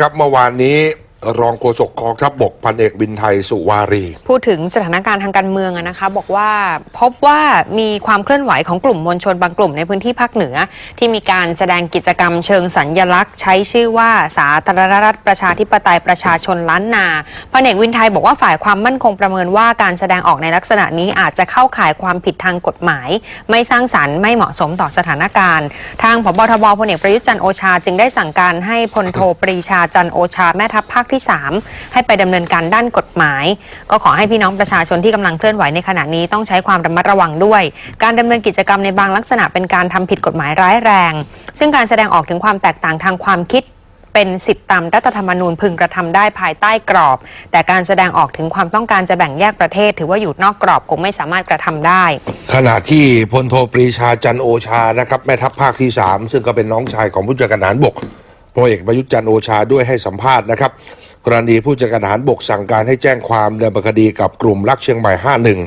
ครับเมื่อวานนี้ รองโฆษกกองทัพบกพันเอกบินไทยสุวารี พูดถึงสถานการณ์ทางการเมืองนะคะ บอกว่าพบว่ามีความเคลื่อนไหวของกลุ่มมวลชนบางกลุ่มในพื้นที่ภาคเหนือ ที่มีการแสดงกิจกรรมเชิงสัญญลักษณ์ ใช้ชื่อว่าสาธารณรัฐประชาธิปไตยประชาชนล้านนาพันเอกวินไทยบอกว่าฝ่ายความมั่นคงประเมินว่าการแสดงออกในลักษณะนี้อาจจะเข้าข่ายความผิดทางกฎหมาย ไม่สร้างสรรค์ไม่เหมาะสมต่อสถานการณ์ ทางผบทบพลเอกประยุทธ์จันโอชา จึงได้สั่งการให้พลโทปรีชาจันโอชาแม่ทัพภาคที่ 3 ให้ไปดำเนินการด้านกฎหมาย ก็ขอให้พี่น้องประชาชนที่กำลังเคลื่อนไหวในขณะนี้ต้องใช้ความระมัดระวังด้วย การดำเนินกิจกรรมในบางลักษณะเป็นการทำผิดกฎหมายร้ายแรง ซึ่งการแสดงออกถึงความแตกต่างทางความคิดเป็นสิทธิตามรัฐธรรมนูญพึงกระทำได้ภายใต้กรอบ แต่การแสดงออกถึงความต้องการจะแบ่งแยกประเทศ ถือว่าอยู่นอกกรอบคงไม่สามารถกระทำได้ ขณะที่พลโทปรีชาจันโอชานะครับแม่ทัพภาคที่ 3 ซึ่งก็เป็นน้องชายของผู้จัดการทหารบก พลเอกประยุทธ์จันโอชาด้วยให้สัมภาษณ์นะครับ กรณีผู้จัดการทหารบกสั่งการให้แจ้งความดำเนินคดีกับกลุ่มรักเชียงใหม่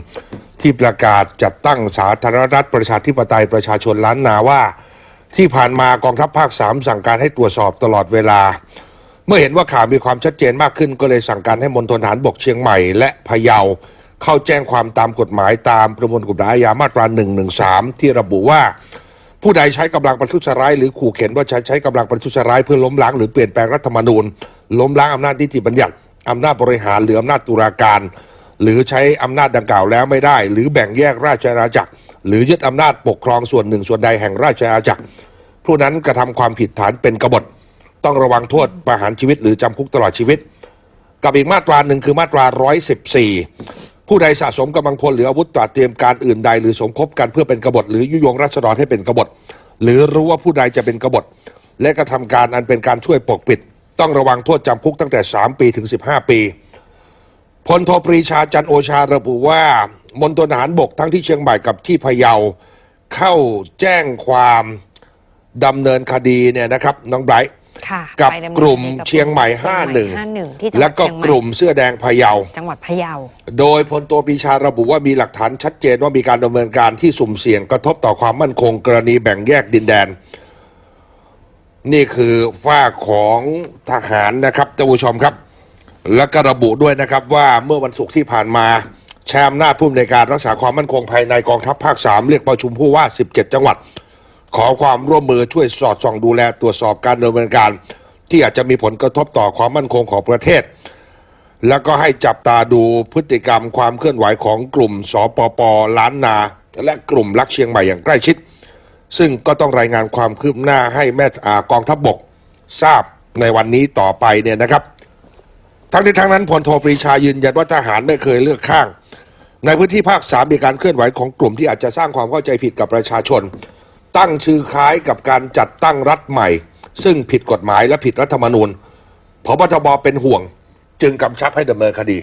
51 ที่ประกาศจัดตั้งสาธารณรัฐประชาธิปไตยประชาชนล้านนาว่า ที่ผ่านมากองทัพภาค 3 สั่งการให้ตรวจสอบตลอดเวลา เมื่อเห็นว่าข่าวมีความชัดเจนมากขึ้น ก็เลยสั่งการให้มณฑลทหารบกเชียงใหม่และพะเยาเข้าแจ้งความตามกฎหมายตามประมวลกฎหมายอาญามาตรา 113 ที่ระบุว่า ผู้ใดใช้กำลังประทุษร้ายหรือขู่เข็นว่าจะใช้กำลังประทุษร้ายเพื่อล้มล้างหรือเปลี่ยนแปลงรัฐธรรมนูญ ล้มล้างอำนาจนิติบัญญัติอำนาจบริหารหรืออำนาจตุลาการ หรือใช้อำนาจดังกล่าวแล้วไม่ได้ หรือแบ่งแยกราชอาณาจักร หรือยึดอำนาจปกครองส่วนหนึ่งส่วนใดแห่งราชอาณาจักร ผู้นั้นกระทำความผิดฐานเป็นกบฏ ต้องระวังโทษประหารชีวิตหรือจำคุกตลอดชีวิต กับอีกมาตราหนึ่งคือมาตรา 114 ผู้ใดสะสมกำลังพลหรืออาวุธตราเตรียมการอื่นใดหรือสมคบกันเพื่อเป็นกบฏหรือยุยงรัษฎรให้เป็นกบฏหรือรู้ว่าผู้ใดจะเป็นกบฏและกระทำการอันเป็นการช่วยปกปิด ต้องระวังโทษจำคุกตั้งแต่ 3 ปีถึง 15 ปีพลโทปรีชาจันโอชาระบุว่ามณฑลทหารบกทั้งที่เชียงใหม่กับที่พะเยาเข้าแจ้งความดำเนินคดีเนี่ยนะครับน้องไบรท์ ค่ะกับไปดำเนินกลุ่มกับเชียงใหม่ เชียงใหม่51ที่จังหวัดแล้วก็เชียงใหม่ กลุ่มเสื้อแดงพะเยา จังหวัดพะเยา โดยพลตัวปรีชาระบุว่ามีหลักฐานชัดเจนว่ามีการดำเนินการที่สุ่มเสี่ยงกระทบต่อความมั่นคงกรณีแบ่งแยกดินแดน นี่คือฝ้ากของทหารนะครับท่านผู้ชมครับ และก็ระบุด้วยนะครับว่าเมื่อวันศุกร์ที่ผ่านมาแชมป์หน้าจผู้อำนวยการรักษาความมั่นคงภายในกองทัพภาค 3 เรียกประชุมผู้ว่า 17 จังหวัด ขอความร่วมมือช่วยสอดส่องดูแลตรวจสอบการดำเนินการ ที่อาจจะมีผลกระทบต่อความมั่นคงของประเทศ แล้วก็ให้จับตาดูพฤติกรรมความเคลื่อนไหวของกลุ่มสปปล้านนา และกลุ่มรักเชียงใหม่อย่างใกล้ชิด ซึ่งก็ต้องรายงานความคืบหน้าให้แม่อกองทัพบบกทราบในวันนี้ต่อไปเนี่ยนะครับ ทั้งนี้ทั้งนั้นพลโทปรีชายืนยันว่าทหารไม่เคยเลือกข้าง ในพื้นที่ภาคสามมีการเคลื่อนไหวของกลุ่มที่อาจจะสร้างความเข้าใจผิดกับประชาชน ตั้งชื่อคล้ายกับการจัดตั้งรัฐใหม่ ซึ่งผิดกฎหมายและผิดรัฐธรรมนูญพบทบเป็นห่วง จึงกำชับให้ดำเนินคดี